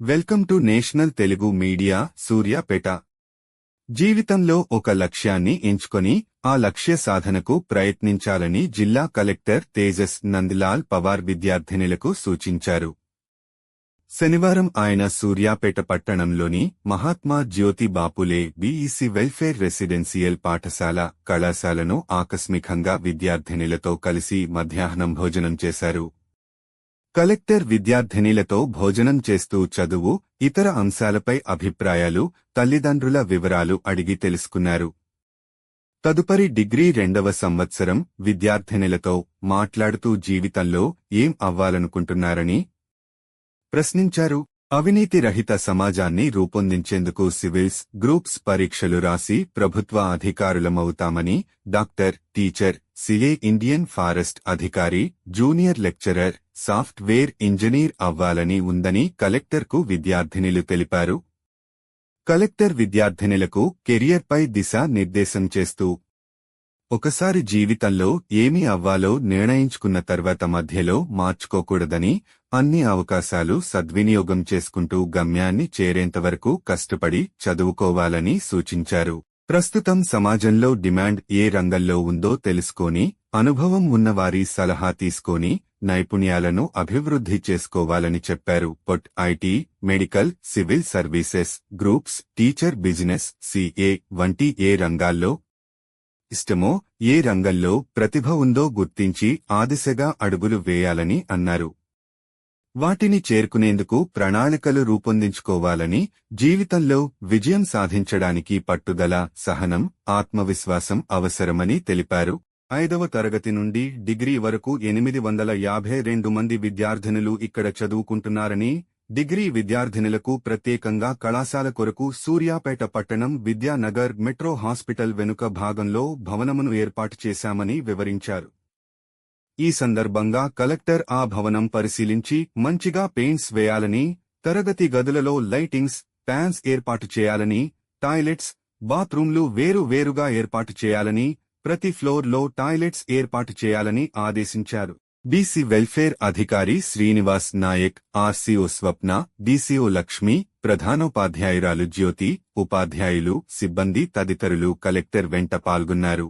Welcome to national Telugu media Suryapet జీవితంలో ఒక లక్ష్యాన్ని ఎంచుకొని ఆ లక్ష్య సాధనకు ప్రయత్నించాలని జిల్లా కలెక్టర్ తేజస్ నందిలాల్ పవార్ విద్యార్థినులకు సూచించారు. శనివారం ఆయన సూర్యాపేట పట్టణంలోని Mahatma Jyoti Baphule BEC welfare residential పాఠశాల కళాశాలను ఆకస్మికంగా విద్యార్థినులతో కలిసి మధ్యాహ్నం భోజనం చేశారు. కలెక్టర్ విద్యార్థినిలతో భోజనం చేస్తూ చదువు ఇతర అంశాలపై అభిప్రాయాలు తల్లిదండ్రుల వివరాలు అడిగి తెలుసుకున్నారు. తదుపరి డిగ్రీ రెండవ సంవత్సరం విద్యార్థినిలతో మాట్లాడుతూ జీవితంలో ఏం అవ్వాలనుకుంటున్నారని ప్రశ్నించారు. అవినీతి రహిత సమాజాన్ని రూపొందించేందుకు సివిల్స్ గ్రూప్స్ పరీక్షలు రాసి ప్రభుత్వ అధికారులమవుతామని doctor teacher CA Indian forest అధికారి జూనియర్ లెక్చరర్ సాఫ్ట్వేర్ ఇంజనీర్ అవ్వాలని ఉందని కలెక్టర్కు విద్యార్థినిలు తెలిపారు. కలెక్టర్ విద్యార్థినులకు కెరియర్పై దిశా నిర్దేశం చేస్తూ ఒకసారి జీవితంలో ఏమి అవ్వాలో నిర్ణయించుకున్న తర్వాత మధ్యలో మార్చుకోకూడదని అన్ని అవకాశాలు సద్వినియోగం చేసుకుంటూ గమ్యాన్ని చేరేంతవరకు కష్టపడి చదువుకోవాలని సూచించారు. ప్రస్తుతం సమాజంలో డిమాండ్ ఏ రంగంలో ఉందో తెలుసుకొని అనుభవం ఉన్నవారి సలహా తీసుకొని నైపుణ్యాలను అభివృద్ధి చేసుకోవాలని చెప్పారు. పొట్ IT medical civil services groups teacher business CA వంటి ఏ రంగాల్లో ఇష్టమో ఏ రంగంలో ప్రతిభ ఉందో గుర్తించి ఆ దిశగా అడుగులు వేయాలని అన్నారు. వాటిని చేరుకునేందుకు ప్రణాళికలు రూపొందించుకోవాలని జీవితంలో విజయం సాధించడానికి పట్టుదల సహనం ఆత్మవిశ్వాసం అవసరమని తెలిపారు. ఐదవ తరగతి నుండి డిగ్రీ వరకు ఎనిమిది వందల యాభై రెండు మంది విద్యార్థినులు ఇక్కడ చదువుకుంటున్నారని డిగ్రీ విద్యార్థినులకు ప్రత్యేకంగా కళాశాల కొరకు సూర్యాపేట పట్టణం విద్యానగర్ మెట్రో హాస్పిటల్ వెనుక భాగంలో భవనమును ఏర్పాటు చేశామని వివరించారు. ఈ సందర్భంగా కలెక్టర్ ఆ భవనం పరిశీలించి మంచిగా పెయింట్స్ వేయాలని తరగతి గదులలో లైటింగ్స్ ఫ్యాన్స్ ఏర్పాటు చేయాలని టాయిలెట్స్ బాత్రూంలు వేరు వేరుగా ఏర్పాటు చేయాలని ప్రతి ఫ్లోర్లో టాయిలెట్స్ ఏర్పాటు చేయాలని ఆదేశించారు. బీసీ వెల్ఫేర్ అధికారి శ్రీనివాస్ నాయక్ ఆర్సీఓ స్వప్న డీసీఓ లక్ష్మి ప్రధానోపాధ్యాయురాలు జ్యోతి ఉపాధ్యాయులు సిబ్బంది తదితరులు కలెక్టర్ వెంట పాల్గొన్నారు.